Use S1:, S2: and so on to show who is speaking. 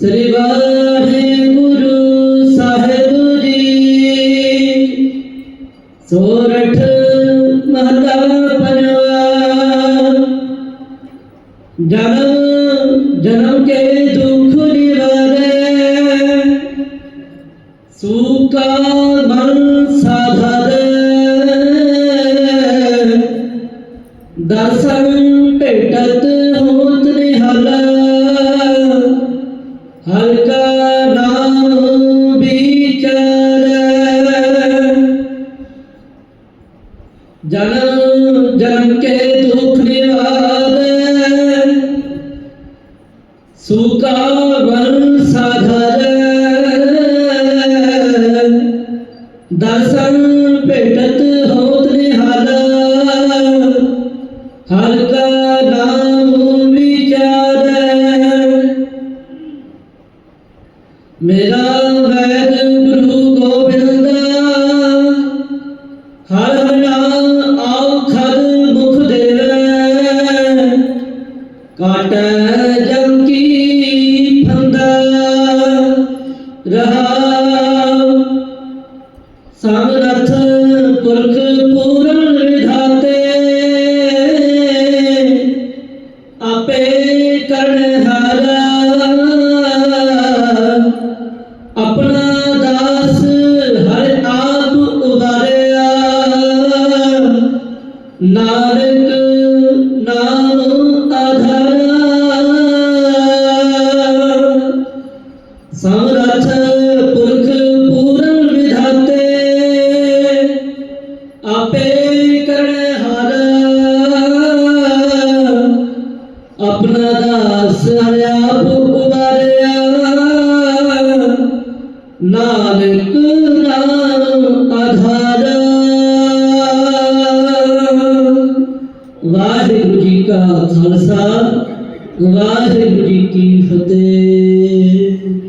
S1: ਸ੍ਰੀ ਵਾਹਿਗੁਰੂ ਸਾਹਿਬ ਜੀ, ਸੋਰਠ ਮਹਲਾ ਪੰਜਵਾ ਜਨਮ ਜਨਮ ਕੇ ਦੁੱਖ ਨਿਵਾਰੇ, ਸੂਕਾ ਮਨ ਸਾਧਰੇ। ਦਰਸ਼ਨ ਭੇਟਤ ਜਨਮ ਜਨਮ ਕੇ ਦੁਖ ਨਿਵਾਰੈ। ਸੁਕਾ ਵਰ ਸਾਧਰੈ। ਦਰਸ਼ਨ ਭੇਟਤ ਹੋਤ ਨਿਹਾਲਾ। ਹਰ ਕਾ ਨਾਮ ਵਿਚਾਰੈ। ਮੇਰਾ ਵੈਦ ਗੁਰੂ ਗੋਬਿੰਦ, ਹਰ ਨਾਮ ਕਾਟ ਜਮ ਕੀ ਫੰਦਾ ਰਹਾ ਸਮਰਥ ਪੁਰਖ ਪੂਰਨ ਵਿਧਾਤੇ ਆਪੇ ਕਰਨ ਹਾਰਾ। ਆਪਣਾ ਦਾਸ ਹਰ ਆਪ ਉਬਾਰਿਆ। ਨਾਨਕ ਸਮਰਥ ਪੁਰਖ ਪੂਰਨ ਵਿਧਾਤੇ, ਆਪੇ ਕਰਨ ਹਾਰ ਆਪਣਾ ਦਾਸ ਆਪ ਉਬਾਰਿਆ ਨਾਨਕ ਨਾਮ ਆਧਾਰ। ਵਾਹਿਗੁਰੂ ਜੀ ਕਾ ਖਾਲਸਾ, ਵਾਹਿਗੁਰੂ ਜੀ ਕੀ ਫਤਿਹ।